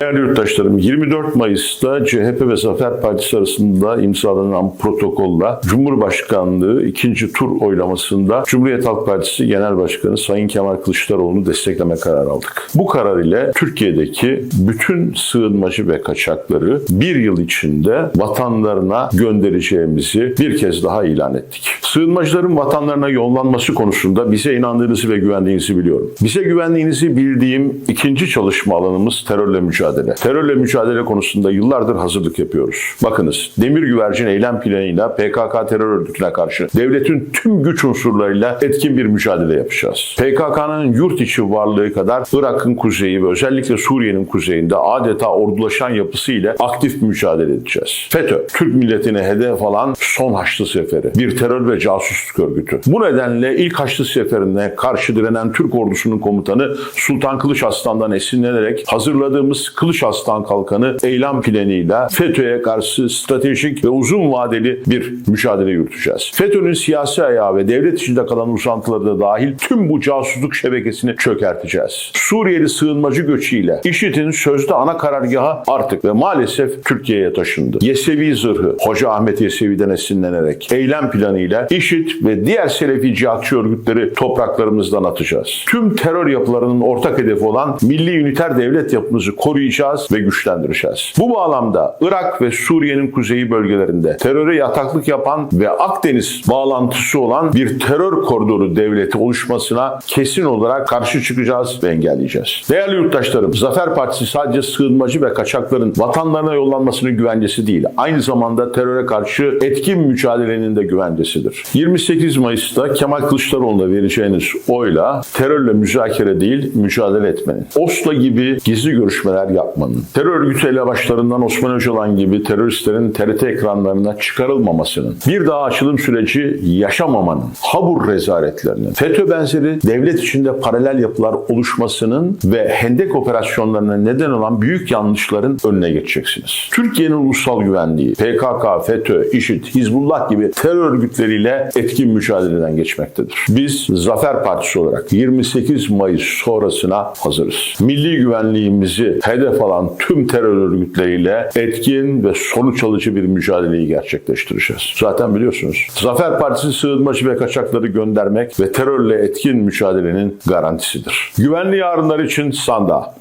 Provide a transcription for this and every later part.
Değerli yurttaşlarım 24 Mayıs'ta CHP ve Zafer Partisi arasında imzalanan protokolla Cumhurbaşkanlığı ikinci tur oylamasında Cumhuriyet Halk Partisi Genel Başkanı Sayın Kemal Kılıçdaroğlu'nu destekleme kararı aldık. Bu karar ile Türkiye'deki bütün sığınmacı ve kaçakları bir yıl içinde vatanlarına göndereceğimizi bir kez daha ilan ettik. Sığınmacıların vatanlarına yollanması konusunda bize inandığınızı ve güvendiğinizi biliyorum. Bize güvendiğinizi bildiğim ikinci çalışma alanımız terörle mücadele. Terörle mücadele konusunda yıllardır hazırlık yapıyoruz. Bakınız Demir Güvercin eylem planıyla PKK terör örgütüne karşı devletin tüm güç unsurlarıyla etkin bir mücadele yapacağız. PKK'nın yurt içi varlığı kadar Irak'ın kuzeyi ve özellikle Suriye'nin kuzeyinde adeta ordulaşan yapısı ile aktif mücadele edeceğiz. FETÖ, Türk milletine hedef alan son Haçlı Seferi, bir terör ve casusluk örgütü. Bu nedenle ilk Haçlı Seferi'ne karşı direnen Türk ordusunun komutanı Sultan Kılıç Aslan'dan esinlenerek hazırladığımız Kılıç Aslan Kalkanı eylem planıyla FETÖ'ye karşı stratejik ve uzun vadeli bir mücadele yürüteceğiz. FETÖ'nün siyasi ayağı ve devlet içinde kalan uzantıları da dahil tüm bu casusluk şebekesini çökerteceğiz. Suriyeli sığınmacı göçüyle IŞİD'in sözde ana karargahı artık ve maalesef Türkiye'ye taşındı. Yesevi zırhı Hoca Ahmet Yesevi'den esinlenerek eylem planıyla IŞİD ve diğer Selefi cihatçı örgütleri topraklarımızdan atacağız. Tüm terör yapılarının ortak hedefi olan milli üniter devlet yapımızı koruyacağız ve güçlendireceğiz. Bu bağlamda Irak ve Suriye'nin kuzeyi bölgelerinde teröre yataklık yapan ve Akdeniz bağlantısı olan bir terör koridoru devleti oluşmasına kesin olarak karşı çıkacağız ve engelleyeceğiz. Değerli yurttaşlarım, Zafer Partisi sadece sığınmacı ve kaçakların vatanlarına yollanmasının güvencesi değil, aynı zamanda teröre karşı etkin mücadelenin de güvencesidir. 28 Mayıs'ta Kemal Kılıçdaroğlu'na vereceğiniz oyla terörle müzakere değil, mücadele etmenin. Oslo gibi gizli görüşmeler yapmanın, terör örgütü elebaşlarından Osman Öcalan gibi teröristlerin TRT ekranlarına çıkarılmamasının, bir daha açılım süreci yaşamamanın, habur rezaletlerinin, FETÖ benzeri devlet içinde paralel yapılar oluşmasının ve hendek operasyonlarına neden olan büyük yanlışların önüne geçeceksiniz. Türkiye'nin ulusal güvenliği, PKK, FETÖ, IŞİD, Hizbullah gibi terör örgütleriyle etkin mücadeleden geçmektedir. Biz Zafer Partisi olarak 28 Mayıs sonrasına hazırız. Milli güvenliğimizi hedef alan tüm terör örgütleriyle etkin ve sonuç alıcı bir mücadeleyi gerçekleştireceğiz. Zaten biliyorsunuz. Zafer Partisi sığınmacı ve kaçakları göndermek ve terörle etkin mücadelenin garantisidir. Güvenli yarınlar için sandığa.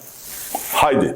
Haydi.